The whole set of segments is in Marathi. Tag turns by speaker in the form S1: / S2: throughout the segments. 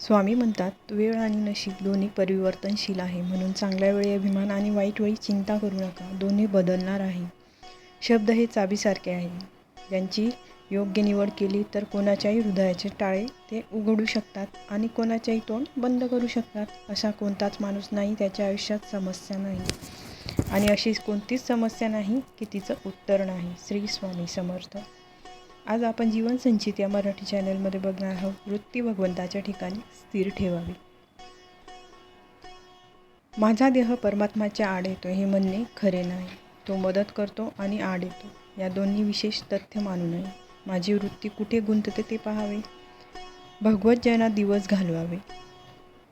S1: स्वामी म्हणतात वेळ आणि नशीब दोन्ही परिवर्तनशील आहे म्हणून चांगल्या वेळी अभिमान आणि वाईट वेळी चिंता करू नका दोन्ही बदलणार आहे. शब्द हे चाबीसारखे आहे. ज्यांची योग्य निवड केली तर कोणाच्याही हृदयाचे टाळे ते उघडू शकतात आणि कोणाच्याही तोंड बंद करू शकतात असा कोणताच माणूस नाही त्याच्या आयुष्यात समस्या नाही. आणि अशी कोणतीच समस्या नाही की तिचं उत्तर नाही. श्री स्वामी समर्थ. आज आपण जीवन संचित या मराठी चॅनलमध्ये बघणार आहोत वृत्ती भगवंताच्या ठिकाणी स्थिर ठेवावी. माझा देह परमात्माच्या आड येतो हे म्हणणे खरे नाही. तो मदत करतो आणि आड येतो. या दोन्ही विशेष तथ्य मानू नये. माझी वृत्ती कुठे गुंतते ते पाहावे? भगवत जनात दिवस घालवावे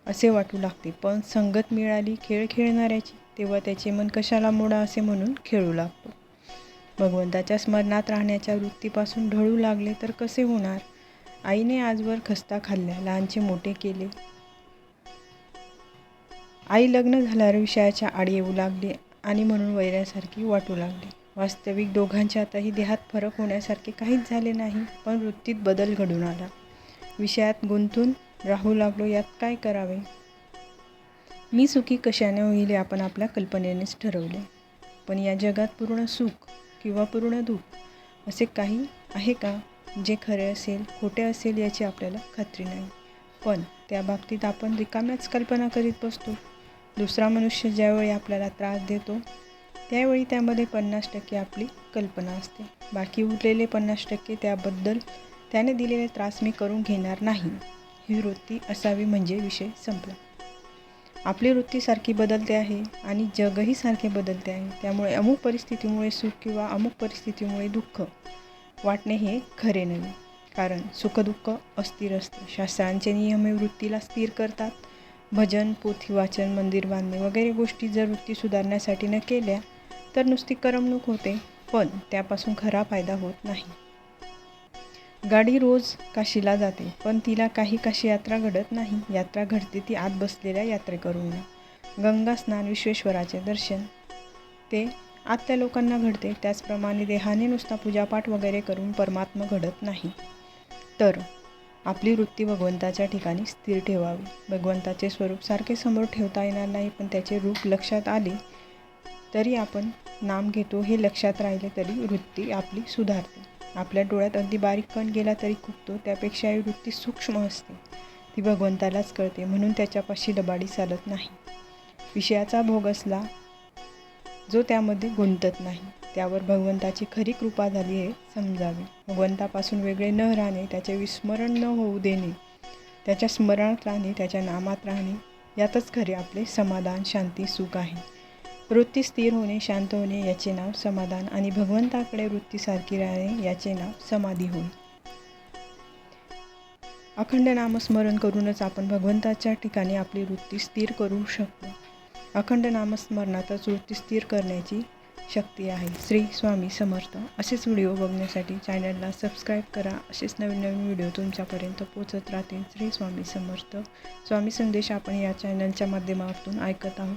S1: असे वाटू लागते. पण संगत मिळाली खेळ खेळणाऱ्याची तेव्हा त्याचे मन कशाला मोडा असे म्हणून खेळू लागतो. भगवंताच्या स्मरणात राहण्याच्या वृत्तीपासून ढळू लागले तर कसे होणार? आईने आजवर खस्ता खाल्ल्या लहानचे मोठे केले. आई लग्न झाल्यावर विषयाच्या आड येऊ लागली आणि म्हणून वैऱ्यासारखी वाटू लागली. वास्तविक दोघांच्या आताही देहात फरक होण्यासारखे काहीच झाले नाही पण वृत्तीत बदल घडून आला. विषयात गुंतून राहू लागलो यात काय करावे? मी सुखी कशाने होईल आपण आपल्या कल्पनेनेच ठरवले. पण या जगात पूर्ण सुख किंवा पूर्ण धूप असे काही आहे का जे खरे असेल खोटे असेल याची आपल्याला खात्री नाही. पण त्या बाबतीत आपण रिकाम्याच कल्पना करीत बसतो. दुसरा मनुष्य ज्यावेळी आपल्याला त्रास देतो त्यावेळी त्यामध्ये पन्नास टक्के आपली कल्पना असते. बाकी उरलेले पन्नास टक्के त्याबद्दल त्याने दिलेले त्रास मी करून घेणार नाही. ही वृत्ती असावी म्हणजे विषय संपला. आपली वृत्ती सारखी बदलते आहे आणि जगही सारखे बदलते आहे. त्यामुळे अमुक परिस्थितीमुळे सुख किंवा अमुक परिस्थितीमुळे दुःख वाटणे हे खरे नव्हे. कारण सुखदुःख अस्थिर असते. शास्त्रांचे नियम हे वृत्तीला स्थिर करतात. भजन पोथी वाचन मंदिर बांधणे वगैरे गोष्टी जर वृत्ती सुधारण्यासाठी न केल्या तर नुसती करमणूक होते. पण त्यापासून खरा फायदा होत नाही. गाडी रोज काशीला जाते पण तिला काही काशी यात्रा घडत नाही. यात्रा घडते ती आत बसलेल्या यात्रेकरूंना. गंगा स्नान विश्वेश्वराचे दर्शन. ते आतल्या लोकांना घडते त्याचप्रमाणे देहाने नुसता पूजापाठ वगैरे करून परमात्मा घडत नाही. तर आपली वृत्ती भगवंताच्या ठिकाणी स्थिर ठेवावी. भगवंताचे स्वरूप सारखे समोर ठेवता येणार नाही पण त्याचे रूप लक्षात आले तरी आपण नाम घेतो हे लक्षात राहिले तरी वृत्ती आपली सुधारते. आपल्या डोळ्यात अगदी बारीक कण गेला तरी खुपतो त्यापेक्षा ही वृत्ती सूक्ष्म असते. ती भगवंतालाच कळते म्हणून त्याच्यापाशी लबाडी चालत नाही. विषयाचा भोग असला जो त्यामध्ये गुंतत नाही त्यावर भगवंताची खरी कृपा झाली हे समजावे. भगवंतापासून वेगळे न राहणे त्याचे विस्मरण न होऊ देणे त्याच्या स्मरणात राहणे त्याच्या नामात राहणे यातच खरे आपले समाधान शांती सुख आहे. वृत्ती स्थिर होणे शांत होणे याचे नाव समाधान आणि भगवंताकडे वृत्तीसारखी राहणे याचे नाव समाधी होय. अखंड नामस्मरण करूनच आपण भगवंताच्या ठिकाणी आपली वृत्ती स्थिर करू शकतो. अखंड नामस्मरणातच वृत्ती स्थिर करण्याची शक्ती आहे. श्री स्वामी समर्थ. असेच व्हिडिओ बघण्यासाठी चॅनलला सबस्क्राईब करा. असेच नवीन नवीन व्हिडिओ तुमच्यापर्यंत पोचत राहतील. श्री स्वामी समर्थ. स्वामी संदेश आपण या चॅनलच्या माध्यमातून ऐकत आहोत.